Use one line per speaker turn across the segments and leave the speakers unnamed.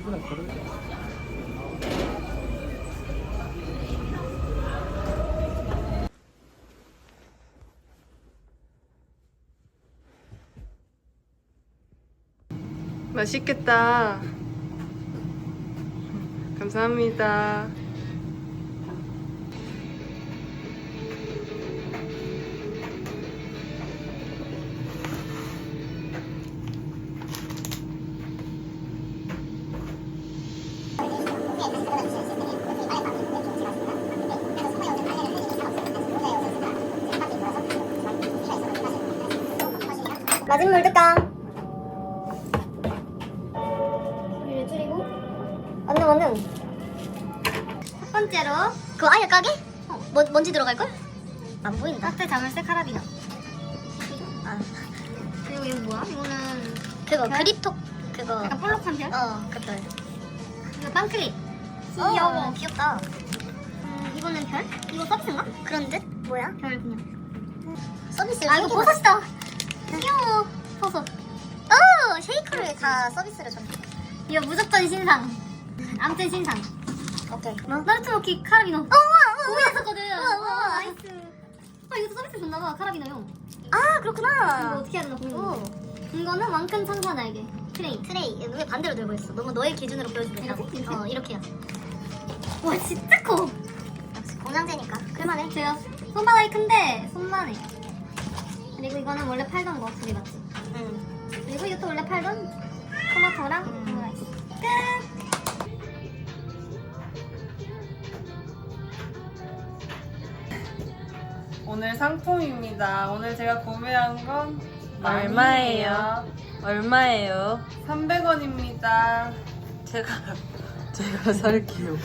세이브라 그러죠.
맛있겠다. 감사합니다.
마지막 물들감 소리를 줄이고 언능 언능 첫 번째로 그거 아예 까게? 어, 뭐, 먼지 들어갈 걸? 안 보인다 카트 자물쇠 카라비너 아. 그리고 이거 뭐야? 이거는 그거 그립톡 그거 약간 볼록한 별? 어 그 별 이거 빵클립 귀여워 귀엽다 음, 이거는 별? 이거 서비스인가? 그런 듯? 뭐야? 별 그냥 서비스를 아 이거 버섯이다 귀여워. 버섯 어 쉐이크를 다 서비스를 줬네. 이거 무조건 신상. 아무튼 신상. 오케이. 뭐? 나루토 모키 카라비노. 어 고민했었거든. 와 나이스. 아 이것도 서비스 줬나봐 카라비노용 아 그렇구나. 이거 어떻게 해야 되나 고민했는데 이거는 왕큰 청소 날개 트레이. 트레이. 왜 반대로 들고 있어? 너무 너의 기준으로 보여주면 이렇게? 어 이렇게야. 와 진짜 커. 역시 공장제니까. 그만해. 제가 손바닥이 큰데 손만 해 그리고 이거는 원래 팔던 거두개 맞지? 응. 그리고 이것도 원래 팔던 토마토랑 오므라이스. 끝!
오늘 상품입니다. 오늘 제가 구매한 건
얼마예요? 얼마예요?
300원입니다.
제가 제가 살게요.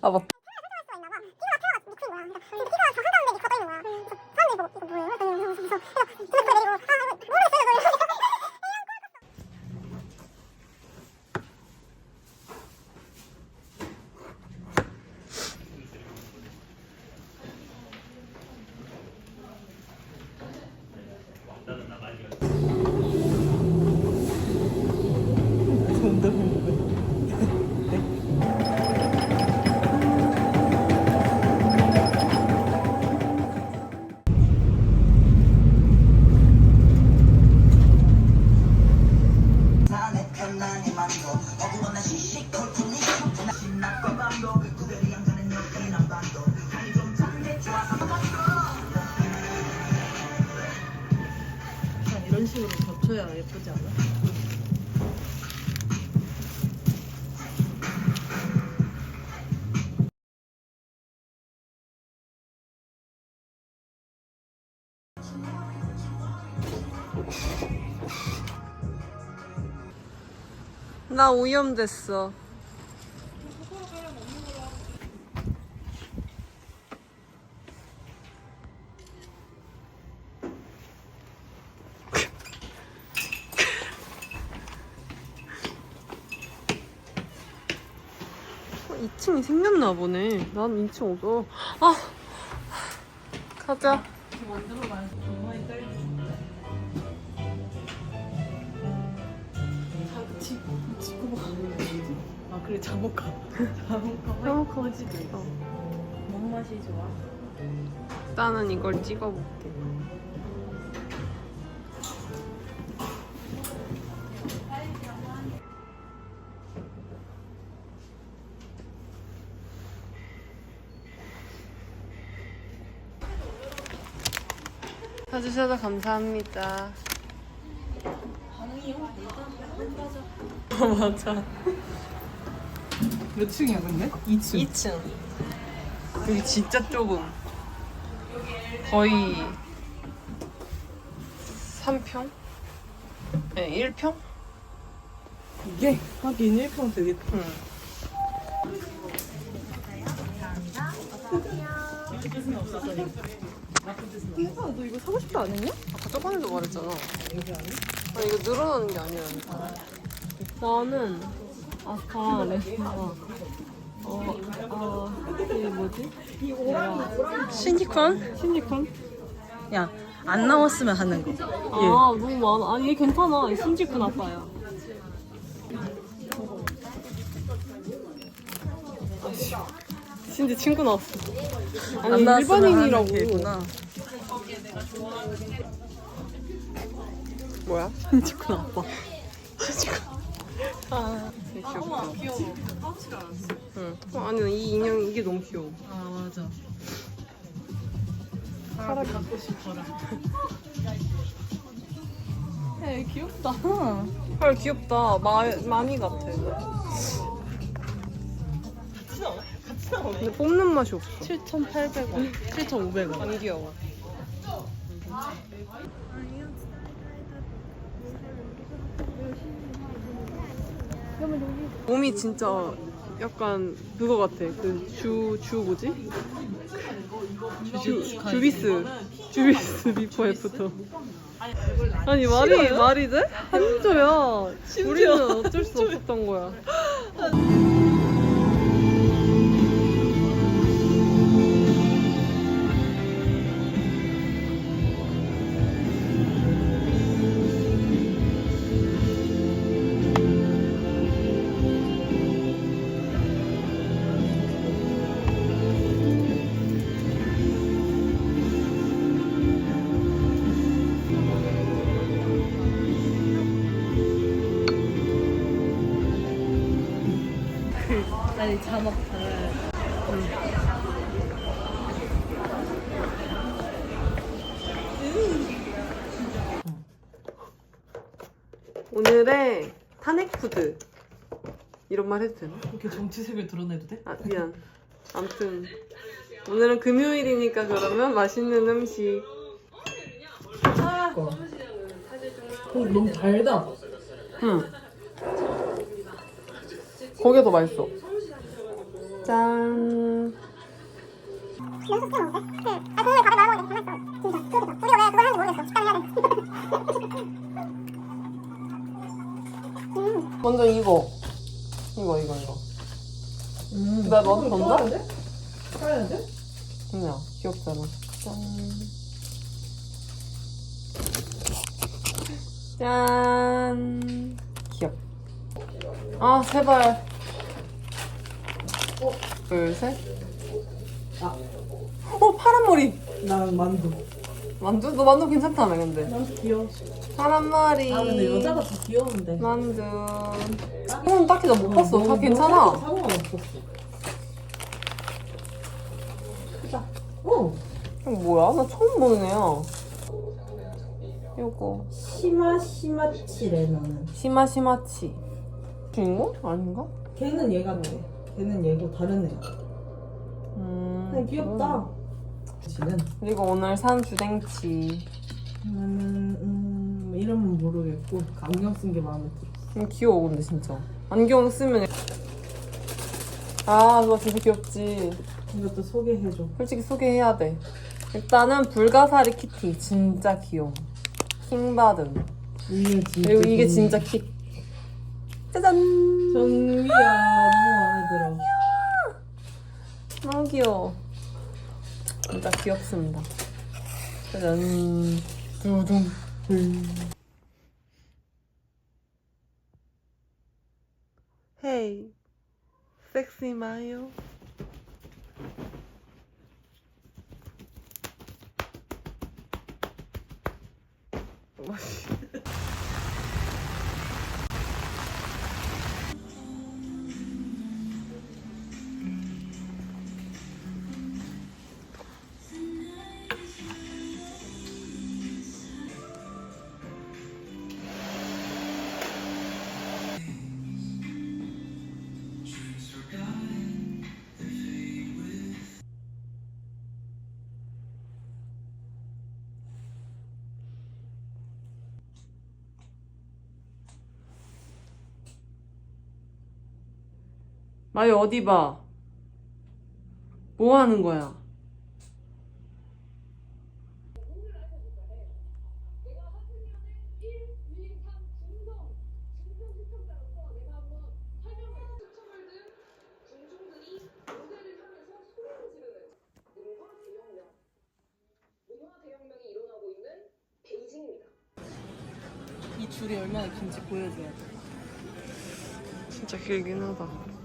아맞 예쁘지? 나 오염됐어. 2층이 생겼나 보네. 난 2층 없어. 아, 가자.
아 그래.
너무 거짓. 어.
뭔 맛이 좋아?
나는 이걸 찍어볼게. 사주셔서 감사합니다. 어, 맞아.
몇 층이야 근데? 2층.
2층. 여기 진짜 좁음. 거의 3평? 네, 1평?
이게 하긴 1평 되겠다.
응.
핑크야 너 이거 사고 싶다 안 했냐?
아까 저번에도 말했잖아. 아, 이거 늘어나는 게 아니라니까. 나는 아까 레스토랑 어, 어, 그 뭐지?
시니콘?
신지콘?
야, 안 나왔으면 하는 거.
아 너무 많아. 아니 얘 괜찮아. 신지콘 아빠야. 아씨. 신지 친구 나왔어. 아니
안 나왔으면
일반인이라고.
하는 개구나.
뭐야? 신지콘 아빠. 신지콘. 아, 되게 귀엽다.
귀여워.
응. 어, 아니 이 인형 이게 너무 귀여워.
아, 맞아.
사람
갖고 싶어라.
에 귀엽다. 헐 귀엽다. 마 마미 같아. 근데 뽑는 맛이 없어.
7,800원. 7,500원.
안 귀여워. 몸이 진짜 약간 그거 같아. 그 주 주 뭐지? 주 주비스 주비스 비포 애프터. 아니 말이 말이 돼? 한조야. 우리는 어쩔 수 없었던 거야.
아니, 자막 달아야
오늘의 탄핵 푸드 이런 말 해도 되나?
이렇게 정치색을 드러내도 돼?
아 미안. 아무튼 오늘은 금요일이니까 그러면 맛있는 음식.
어, 너무 달다.
응. 거기가 더 맛있어. 짠. 먼저 이거. 이거 이거 이거.
음.
나 너도 던져?
돼?
그냥 귀엽잖아. 짠. 짠. 귀엽. 아 제발.
어?
둘 셋.
아.
어 파란 머리.
난 만두.
만두? 너 만두 괜찮다며 근데.
만두 귀여워.
파란 머리.
아, 근데 여자가 더 귀여운데.
만두. 이건 딱히 나 못 봤어. 다 괜찮아.
상관없었어. 크다. 어.
이거 뭐야? 나 처음 보는 애야. 이거
시마시마치래 너는.
시마시마치. 주인공? 아닌가?
걔는 얘 같네. 걔는 얘고 다른 애야.
음.
귀엽다. 지는
그리고 오늘 산 주댕치.
나는 음 이름은 모르겠고 안경 쓴 게 마음에 들어.
음, 귀여워 근데 진짜. 안경 쓰면 아 그거 진짜 귀엽지.
이것도 소개해줘.
솔직히 소개해야 돼. 일단은 불가사리 키티 진짜 귀여워. 킹받음.
이게 진짜.
그리고 이게 진짜 킥. 짜잔.
정미야 너무 마음에 들어.
너무 귀여워. 진짜 귀엽습니다. 짜잔. 두둥. 헤이. 섹시 마요. 마이 어디 봐. 뭐 하는 거야?
이 줄이 얼마나 긴지 보여줘야 돼.
진짜 길긴 하다.